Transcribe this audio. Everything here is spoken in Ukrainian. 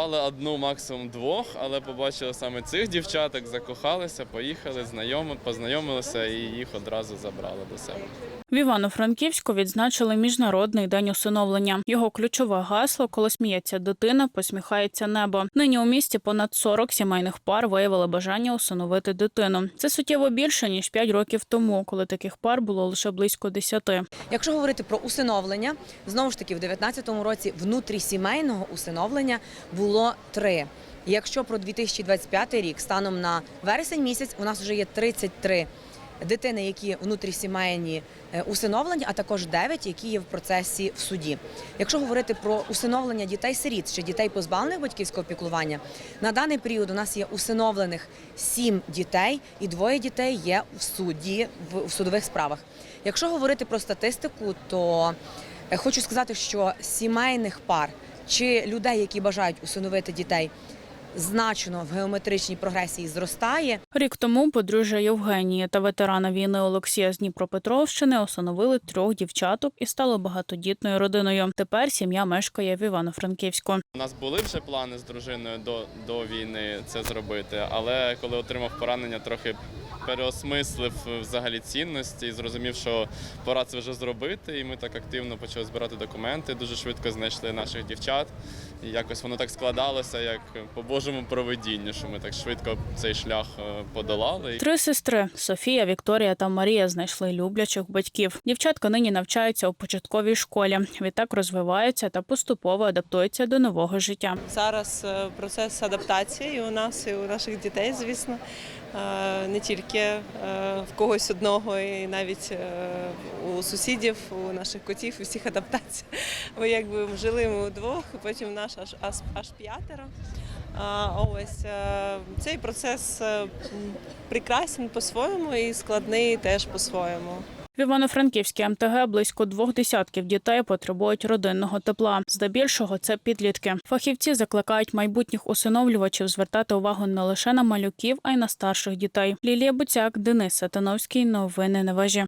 Звали одну, максимум двох, але побачили саме цих дівчаток, закохалися, поїхали, знайоми, познайомилися і їх одразу забрали до себе. В Івано-Франківську відзначили міжнародний день усиновлення. Його ключове гасло, коли сміється дитина, посміхається небо. Нині у місті понад 40 сімейних пар виявили бажання усиновити дитину. Це суттєво більше ніж 5 років тому, коли таких пар було лише близько 10. Якщо говорити про усиновлення, знову ж таки, в 2019 році внутрісімейного усиновлення було три. Якщо про 2025 рік, станом на вересень місяць, у нас вже є 33 дитини, які внутрісімейні е, усиновлені, а також 9, які є в процесі в суді. Якщо говорити про усиновлення дітей-сиріт чи дітей позбавлених батьківського піклування, на даний період у нас є усиновлених 7 дітей, і двоє дітей є в суді в, в судових справах. Якщо говорити про статистику, то е, хочу сказати, що сімейних пар чи людей, які бажають усиновити дітей, значно в геометричній прогресії зростає. Рік тому подружжя Євгенії та ветерана війни Олексія з Дніпропетровщини усиновили трьох дівчаток і стали багатодітною родиною. Тепер сім'я мешкає в Івано-Франківську. У нас були вже плани з дружиною до, до війни це зробити, але коли отримав поранення, трохи переосмислив взагалі цінності і зрозумів, що пора це вже зробити. І ми так активно почали збирати документи. Дуже швидко знайшли наших дівчат. І якось воно так складалося, як по Божому проведінню, що ми так швидко цей шлях е, подолали. Три сестри Софія, Вікторія та Марія знайшли люблячих батьків. Дівчатка нині навчаються у початковій школі. Відтак розвиваються та поступово адаптуються до нового життя. Зараз е, процес адаптації у нас, і у наших дітей, звісно. Е, Не тільки е, в когось одного, і навіть е, у сусідів, у наших котів, у всіх адаптацій. Ми якби жили ми удвох, потім наш аж аж, п'ятеро. Ось цей процес прекрасен по-своєму і складний теж по-своєму. В Івано-Франківській МТГ близько двох десятків дітей потребують родинного тепла. Здебільшого це підлітки. Фахівці закликають майбутніх усиновлювачів звертати увагу не лише на малюків, а й на старших дітей. Лілія Буцяк, Денис Сатановський. Новини на вежі.